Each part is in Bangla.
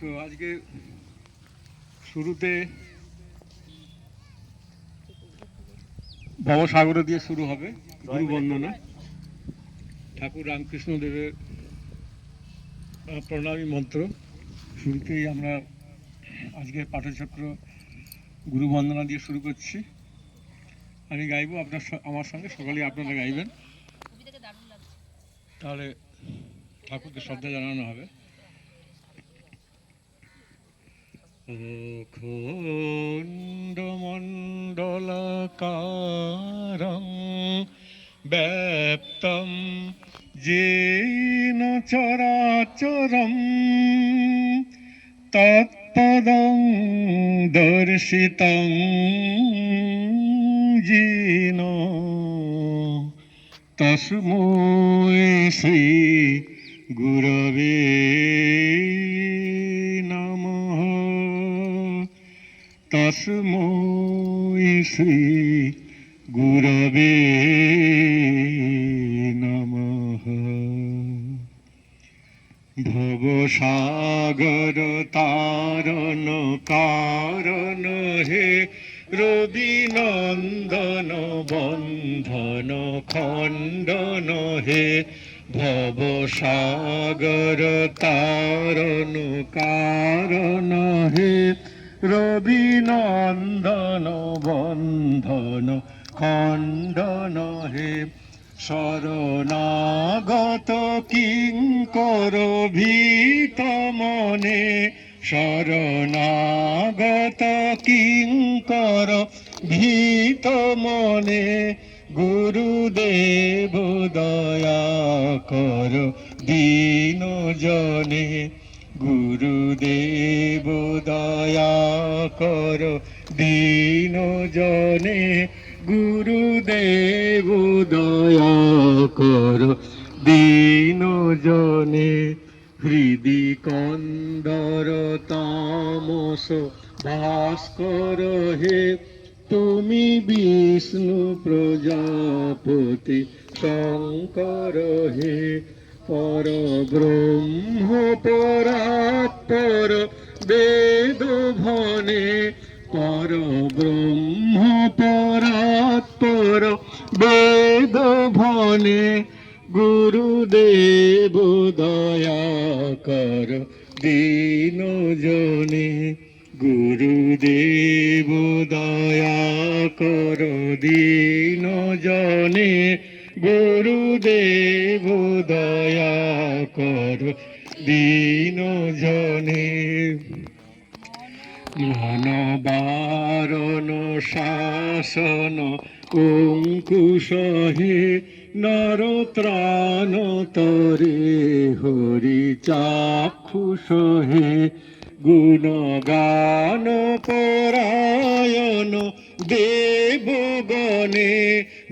তো আজকে শুরুতে ভবসাগর দিয়ে শুরু হবে, গুরু বন্দনা ঠাকুর রামকৃষ্ণ দেবের প্রণামী মন্ত্র। শুরুতেই আমরা আজকের পাঠচক্র গুরু বন্দনা দিয়ে শুরু করছি। আমি গাইবো, আপনার আমার সঙ্গে, সকলেই আপনারা গাইবেন। তাহলে ঠাকুরকে শ্রদ্ধা জানানো হবে। অখণ্ডমণ্ডলকারং ব্যাপ্তম যেন চরাচরম তৎপদং দর্শিতং যেন তস্মৈ শ্রী তস্মৈ শ্রী গুরবে নমঃ। ভবসাগর তারণ কারণ হে রবি নন্দন বন্ধন খণ্ডন হে ভবসাগর তারণ কারণ হে রবি নন্দন বন্ধন খণ্ডন হে শরণাগত কিঙ্কর ভীত মনে শরণাগত কিঙ্কর ভীত মনে গুরুদেব দয়া কর দীন জনে গুরুদেব দয়া কর, দীন জনে। গুরুদেব দয়া কর, দীন জনে। হৃদি কন্দর তামস ভাস্কর হে। তুমি বিষ্ণু প্রজাপতি, শঙ্কর হে। পর ব্রহ্ম পরাৎপর বেদ ভনে পর ব্রহ্ম পরাৎপর বেদ ভনে গুরুদেব দয়া কর দীন জনে, গুরুদেব দয়া কর দীন জনে, গুরুদেব দয়া কর দীন জনে মনবারণ, শাসন অঙ্কুশ হে নরত্রাণ তরে হরি চাক্ষুষ হে গুণগান পরায়ণ দেবগণে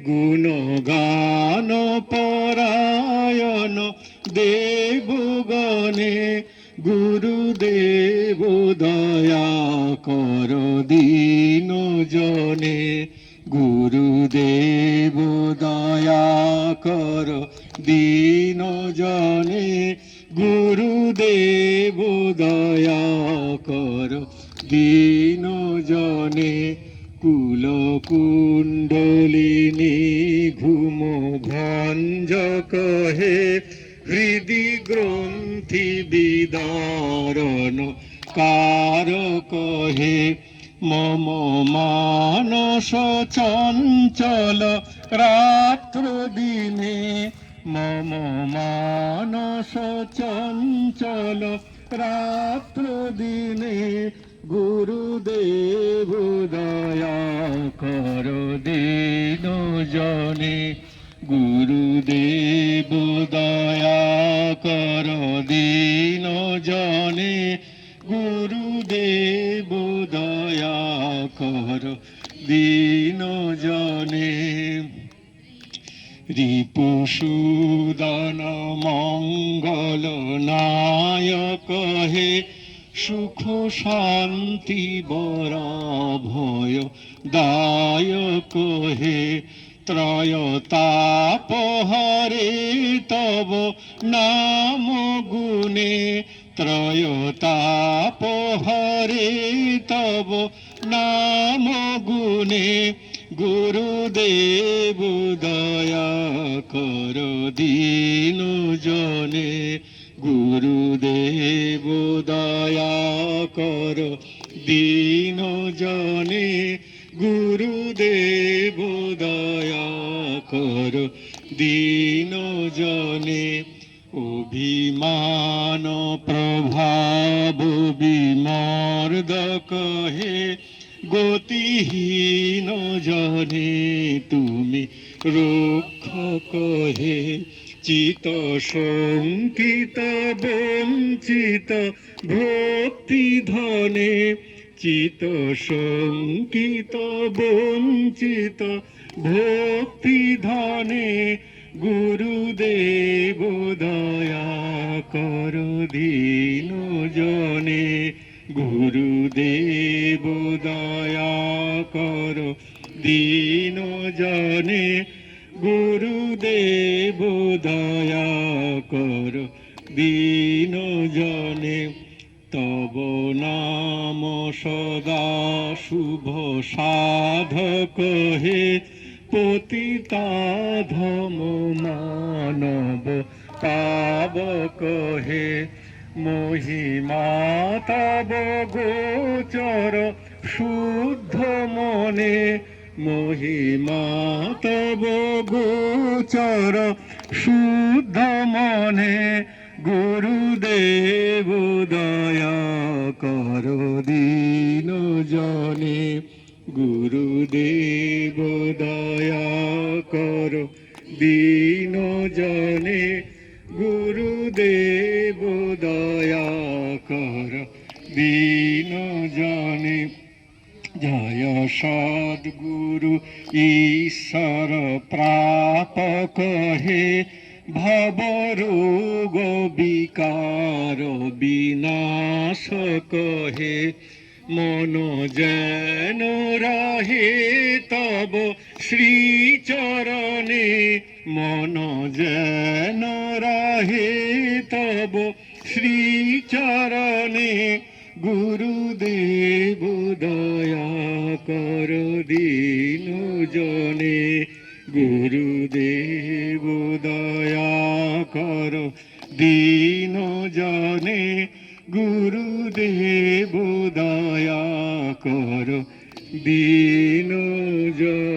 গুণগান পরায়ণ। দেবগণে, গুরুদেব দয়া কর দীন জনে, গুরুদেব দয়া কর দিন জনে, গুরুদেব দয়া কর দিন জনে। কুল কুণ্ডলিনী ঘুম ভঞ্জক হে হৃদি গ্রন্থি বিদারণ। কারক হে মম মানস চঞ্চল রাত্র দিনে মম মানস চঞ্চল রাত্র দিনে গুরুদেব দয়া কর দীন জনে গুরুদেব দয়া কর দীন জনে। গুরুদেব দয়া কর দীন জনে। রিপুসুদন মঙ্গল নায়ক হে, সুখ শান্তি বর ভয় দায়ক হে। ত্রয়তাপহরে তব নাম গুণে ত্রয়তাপহরে তব নাম গুণে গুরুদেব দয়া কর দিন জনে। গুরুদেব দয়া কর দিন জনে। গুরুদেব কর দিন জনে অভিমান প্রভাব বিমর্দ কহে গতিহীন জনে তুমি রক্ষক হে চিত শঙ্কিত বঞ্চিত ভক্তি ধনে চিত শঙ্কিত বঞ্চিত ভক্তি ধনে গুরুদেব দয়া কর দিন জনে। গুরুদেব দয়া কর দিন জনে। গুরুদেব দয়া কর দিন জনে। তব নাম সদা শুভ সাধক হে পতিতাধম মানব পাবক হে মহিমা তব গোচর শুদ্ধ মনে মহিমা তব গোচর শুদ্ধ মনে গুরুদেব দয়া কর দিন জনে। গুরুদেব দয়া কর দিন জনে গুরুদেব দয়া কর দিন জনে জয় সদ্গুরু ঈশ্বর প্রাপক হে ভবরোগ বিকার বিনাশক হে মন যেন রহে তব শ্রীচরণে। মন যেন রহে তব শ্রীচরণে। গুরুদেব দয়া কর দিন জনে। গুরুদেব দয়া কর দিন জনে। গুরুদেব দয়া কর দিন জনে